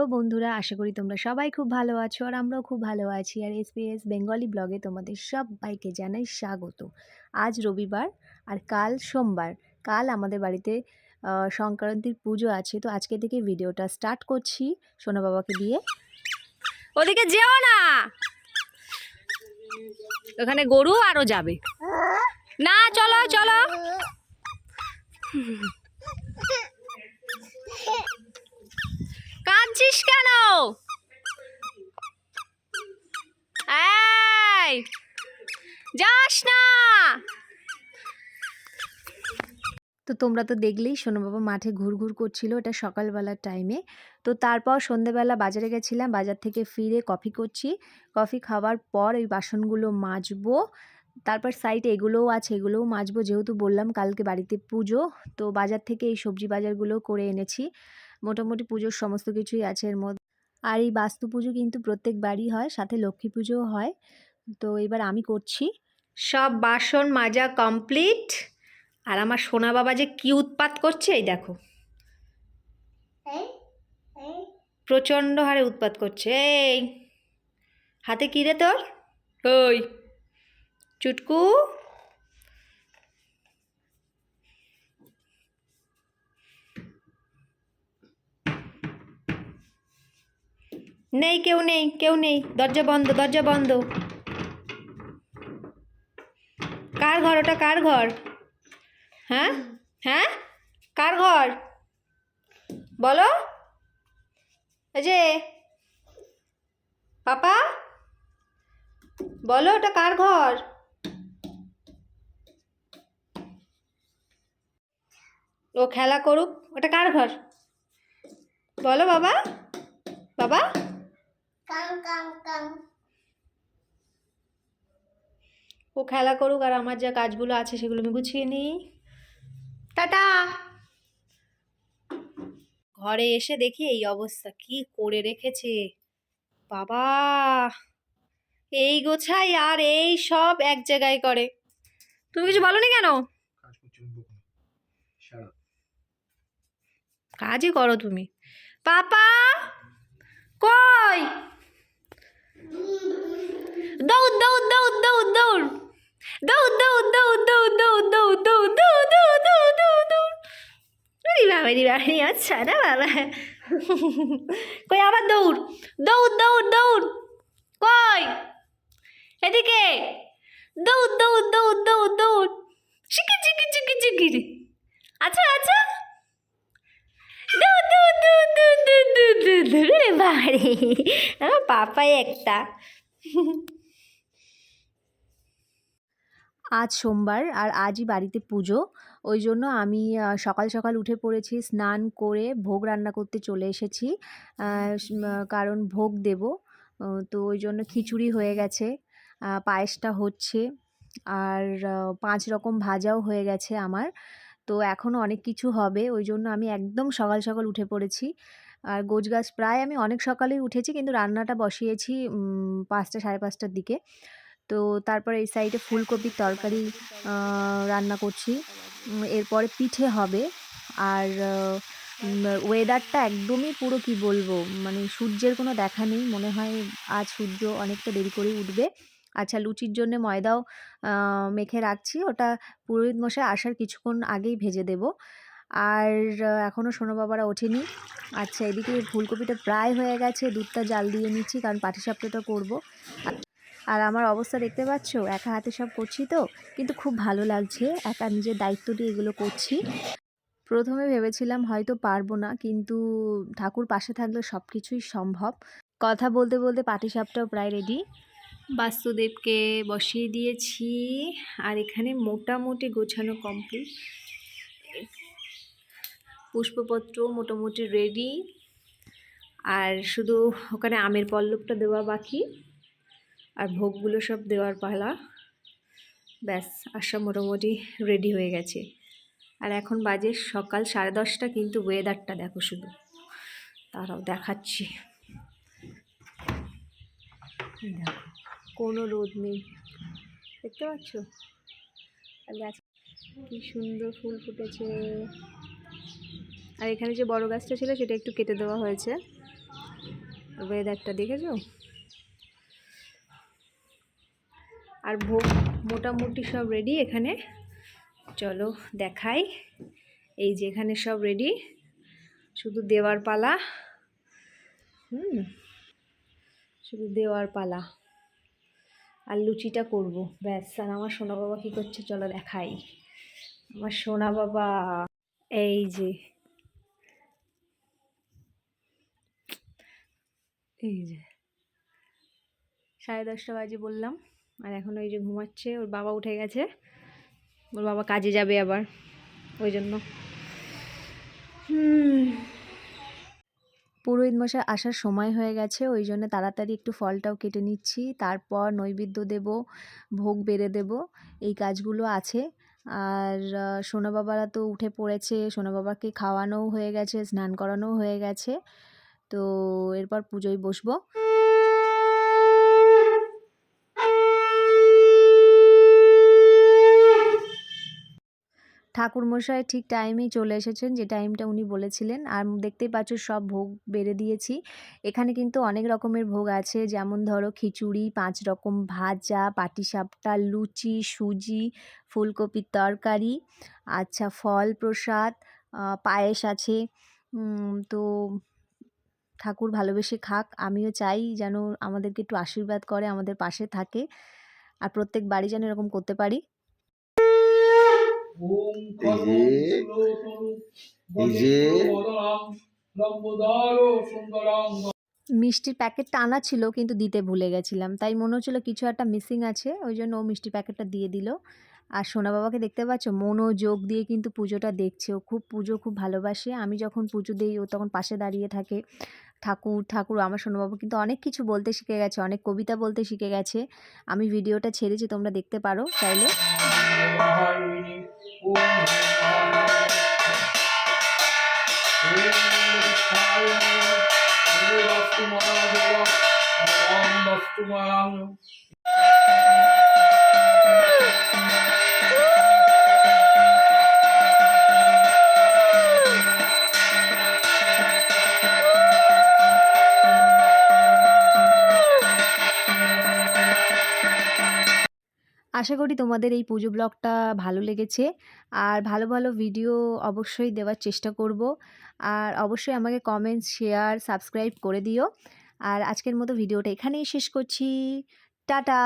Hello বন্ধুরা, আশা করি তোমরা সবাই খুব ভালো আছো আর আমরাও খুব ভালো আছি। আর এসপিএস বেঙ্গলি ব্লগে তোমাদের সবাইকে জানাই স্বাগত। আজ রবিবার আর কাল সোমবার। কাল আমাদের বাড়িতে সংক্রান্তির পুজো আছে, তো আজকে থেকে ভিডিওটা স্টার্ট করছি। সোনা বাবাকে দিয়ে। ওদিকে যেও না! ওখানে গরু আরও যাবে। না, চলো চলো। কাঁদছিস কেন? যাস না। তো তোমরা তো দেখলেই সোনু বাবা মাঠে ঘুর ঘুর করছিল এটা সকালবেলার টাইমে তো তারপর সন্ধেবেলা বাজারে গেছিলাম, বাজার থেকে ফিরে কফি করছি। কফি খাওয়ার পর ওই বাসনগুলো মাজবো। তারপর সাইডে এগুলোও আছে, এগুলোও মাজবো। যেহেতু বললাম কালকে বাড়িতে পুজো, তো বাজার থেকে এই সবজি বাজারগুলো করে এনেছি। মোটামুটি পুজোর সমস্ত কিছুই আছে এর মধ্যে। আর এই বাস্তু পুজো কিন্তু প্রত্যেক বাড়ি হয় সাথে লক্ষ্মী পুজোও হয়। তো এবার আমি করছি। সব বাসন মাজা কমপ্লিট। আর আমার সোনা বাবা যে কি উৎপাত করছে এই দেখো। প্রচণ্ড হারে উৎপাত করছে এই। হাতে কি রে তোর? ওই। চুটকু। নেই, কেউ নেই কেউ নেই। দরজা বন্ধ দরজা বন্ধ। কার ঘর? ওটা কার ঘর? হ্যাঁ? হ্যাঁ? কার ঘর? বলো। যে, পাপা? বলো, ওটা কার ঘর? ও খেলা করুক, ওটা কার ঘর? বলো বাবা। বাবা? ও খেলা করুক আর আমার যা কাজগুলো আছে সেগুলো আমি গুছিয়ে নিই। টাটা। ঘরে এসে দেখি এই অবস্থা কি করে রেখেছে? বাবা এই গোছাই আর এই সব এক জায়গায় করে। তুমি কিছু বলনি কেন? কাজই করো তুমি। পাপা কই? দৌড় দৌড় দৌড় দৌড় দৌড় দৌড় দৌড় দৌড় দৌড় দৌড় দৌড় দৌড় দৌড় দৌড় দৌড় দৌড় দৌড় আরে বাবা রে বাবা আচ্ছা না বাবা কই আবার দৌড় দৌড় দৌড় দৌড় কই এদিকে দৌড় দৌড় দৌড় দৌড় দৌড় চিকি চিকি চিকি চিকি আচ্ছা আচ্ছা দৌড় দৌড় দৌড় দৌড় দৌড় দৌড় দৌড় দৌড় রে বাড়ি আমার পাপাই একটা আজ সোমবার আর আজই বাড়িতে পুজো। ওই জন্য আমি সকাল সকাল উঠে পড়েছি, স্নান করে ভোগ রান্না করতে চলে এসেছি। কারণ ভোগ দেব। তো ওই জন্য খিচুড়ি হয়ে গেছে পায়েসটা হচ্ছে। আর পাঁচ রকম ভাজাও হয়ে গেছে আমার। তো এখনও অনেক কিছু হবে, ওই জন্য আমি একদম সকাল সকাল উঠে পড়েছি। আর গোছ গাছ প্রায় আমি অনেক সকালেই উঠেছি কিন্তু রান্নাটা বসিয়েছি পাঁচটা সাড়ে পাঁচটার দিকে। তো তারপরে এই সাইডে ফুলকপির তরকারি রান্না করছি। এরপরে পিঠে হবে। আর ওয়েদারটা একদমই পুরো কি বলব মানে সূর্যের কোনো দেখা নেই। মনে হয় আজ সূর্য অনেকটা দেরি করেই উঠবে। আচ্ছা লুচির জন্য ময়দাও মেখে রাখছি। ওটা পুরোহিত মশাই আসার কিছুক্ষণ আগেই ভেজে দেব। আর এখনও সোনো বাবারা ওঠেনি। আচ্ছা এদিকে ফুলকপিটা প্রায় হয়ে গেছে, দুধটা জাল দিয়ে নিচ্ছি, কারণ পাটিসাপটাটা করব। আর আমার অবস্থা দেখতে পাচ্ছ? একা হাতে সব করছি তো, কিন্তু খুব ভালো লাগছে, একা নিজের দায়িত্ব দিয়ে এগুলো করছি। প্রথমে ভেবেছিলাম হয়তো পারব না, কিন্তু ঠাকুর পাশে থাকলে সব কিছুই সম্ভব। কথা বলতে বলতে পাটিসাপটাও প্রায় রেডি বাস্তুদেবকে বসিয়ে দিয়েছি, আর এখানে মোটামুটি গোছানো কমপ্লিট পুষ্পপত্র মোটামুটি রেডি আর শুধু ওখানে আমের পল্লবটা দেওয়া বাকি। আর ভোগগুলো সব দেওয়ার পালা। ব্যাস আর সব মোটামুটি রেডি হয়ে গেছে। আর এখন বাজে সকাল সাড়ে দশটা, কিন্তু ওয়েদারটা দেখো শুধু। তারাও দেখাচ্ছি। কোনো রোদ নেই। দেখতে পাচ্ছ? কি সুন্দর ফুল ফুটেছে। আর এখানে যে বড় গাছটা ছিল সেটা একটু কেটে দেওয়া হয়েছে। ওয়েদারটা দেখেছ? আর ভোগ মোটামুটি সব রেডি এখানে চলো দেখাই। এই যে এখানে সব রেডি শুধু দেওয়ার পালা। হুম, শুধু দেওয়ার পালা। আর লুচিটা করব, ব্যাস। আর আমার সোনা বাবা কী করছে? চলো দেখাই। আমার সোনা বাবা, এই যে এই যে। সাড়ে দশটা বাজে বললাম, আর এখন ওই যে ঘুমাচ্ছে, ওর বাবা উঠে গেছে। ওর বাবা কাজে যাবে আবার, ওই জন্য। পুরোহিত মশাই আসার সময় হয়ে গেছে, ওই জন্য তাড়াতাড়ি একটু ফলটাও কেটে নিচ্ছি। তারপর নৈবেদ্য দেব, ভোগ বেড়ে দেব, এই কাজগুলো আছে। আর সোনা বাবারা তো উঠে পড়েছে, সোনা বাবাকে খাওয়ানোও হয়ে গেছে, স্নান করানোও হয়ে গেছে। তো এরপর পুজোয় বসবো। ঠাকুরমশাই ঠিক টাইমেই চলে এসেছেন, যে টাইমটা উনি বলেছিলেন। আর দেখতেই পাচ্ছ সব ভোগ বেড়ে দিয়েছি। এখানে কিন্তু অনেক রকমের ভোগ আছে, যেমন ধরো খিচুড়ি, পাঁচ রকম ভাজা, পাটিসাপটা, লুচি, সুজি, ফুলকপির তরকারি আচ্ছা ফল প্রসাদ পায়েস আছে। তো ঠাকুর ভালোবেসে খাক। আমিও চাই যেন আমাদেরকে একটু আশীর্বাদ করে আমাদের পাশে থাকে। আর প্রত্যেক বাড়ি যেন এরকম করতে পারি। মিষ্টির প্যাকেটটা আনা ছিল কিন্তু দিতে ভুলে গেছিলাম। তাই মনে হচ্ছিল কিছু একটা মিসিং আছে ওই জন্য ও মিষ্টির প্যাকেটটা দিয়ে দিল। আর সোনা বাবাকে দেখতে পাচ্ছ মনোযোগ দিয়ে কিন্তু পুজোটা দেখছে ও খুব পুজো খুব ভালোবাসে আমি যখন পুজো দিই ও তখন পাশে দাঁড়িয়ে থাকে ঠাকুর ঠাকুর আমার সোনাবাবু কিন্তু অনেক কিছু বলতে শিখে গেছে অনেক কবিতা বলতে শিখে গেছে আমি ভিডিওটা ছেড়েছি তোমরা দেখতে পারো চাইলে হারিণী ওম আশা করি তোমাদের এই পুজো ব্লগটা ভালো লেগেছে। আর ভালো ভালো ভিডিও অবশ্যই দেওয়ার চেষ্টা করব। আর অবশ্যই আমাকে কমেন্টস শেয়ার সাবস্ক্রাইব করে দিও। আর আজকের মতো ভিডিওটা এখানেই শেষ করছি। টাটা!